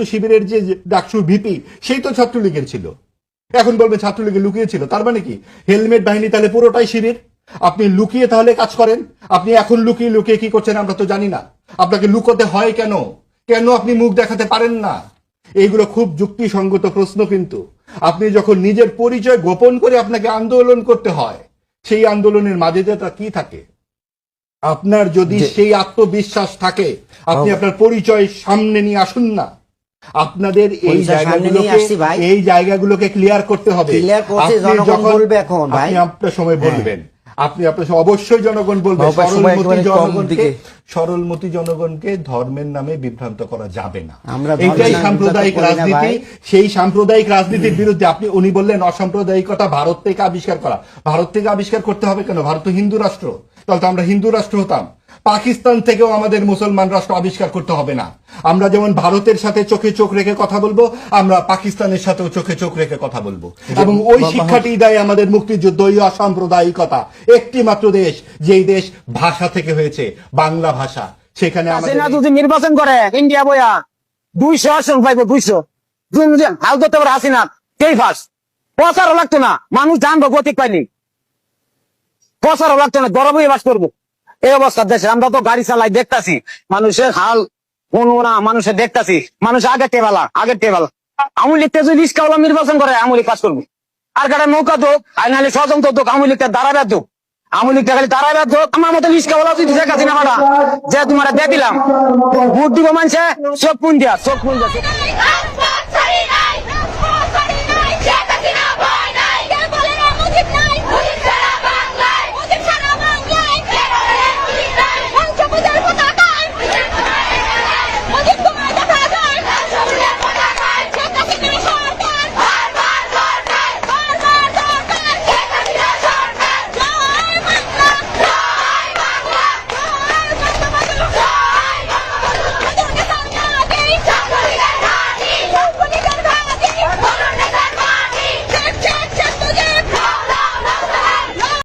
ডাকসু শিবিরের যে যে ডাকসু ভিপি সেই তো ছাত্রলীগের ছিল। এখন বলবে ছাত্রলীগে লুকিয়েছিল তার মানে কি? হেলমেট বাহিনী তাহলে পুরোটাই শিবির। আপনি লুকিয়ে তাহলে কাজ করেন। আপনি এখন লুকিয়ে লুকিয়ে কি করছেন আমরা তো জানি না। আপনাকে লুকোতে হয় কেন? কেন আপনি মুখ দেখাতে পারেন না? এইগুলো খুব যুক্তিসঙ্গত প্রশ্ন কিন্তু। আপনি যখন নিজের পরিচয় গোপন করে আপনাকে আন্দোলন করতে হয় সেই আন্দোলনের মাঝে তা কি থাকে? আপনার যদি সেই আত্মবিশ্বাস থাকে আপনি আপনার পরিচয় সামনে নিয়ে আসুন না। আপনাদের এই জায়গাগুলোকে এই জায়গাগুলোকে ক্লিয়ার করতে হবে। জনগণ যখন- বলবে এখন, ভাই। আপনি আপনার সময় বলবেন। আপনি আপনার অবশ্যই জনগণ বলবে। সরলমতি জনগণকে সরলমতি জনগণকে ধর্মের নামে বিভ্রান্ত করা যাবে না। এইটাই সাম্প্রদায়িক রাজনীতি। সেই সাম্প্রদায়িক রাজনীতির বিরুদ্ধে আপনি উনি বললেন অসাম্প্রদায়িকতা ভারত থেকে আবিষ্কার করা। ভারত থেকে আবিষ্কার করতে হবে কেন? ভারত তো হিন্দু রাষ্ট্র। তাহলে তো আমরা হিন্দু রাষ্ট্র হতাম। পাকিস্তান থেকেও আমাদের মুসলমান রাষ্ট্র আবিষ্কার করতে হবে না। আমরা যেমন ভারতের সাথে চোখে চোখ রেখে কথা বলব আমরা পাকিস্তানের সাথেও চোখে চোখ রেখে কথা বলব। এবং ওই শিক্ষাটি দেয় আমাদের মুক্তিযুদ্ধ ওই অসাম্প্রদায়িকতা। একটি মাত্র দেশ যেই দেশ ভাষা থেকে হয়েছে বাংলা ভাষা। সেখানে আমাদের যদি নির্বাচন করে ইন্ডিয়া বইয়া দুইশো আসন পাইবো দুইশো। হাল ধরতে পারে হাসিনা কে ফার্স্ট প্রচারও লাগতো না মানুষ জানব গতিক পাইনি প্রচারও লাগতো না গরম হয়ে বাস করব। এই অবস্থা দেশে, আমরা তো গাড়ি চালাই, দেখতাছি। মানুষের হাল না মানুষের দেখতাছি। মানুষ আগে টেবালা আগে টেবালা। আমুল লিখতে নির্বাচন করে আমুলি কাজ করব। আর কাটা নৌকা দোক, আর নাহলে স্বতন্ত্র দোক আমুল লিখতে দাঁড়াবে দোক। লিখতে খালি আমার মতো দিনা মারা, যে দিলাম দিব চোখ পুন দিয়া, চোখ পুন দিয়া।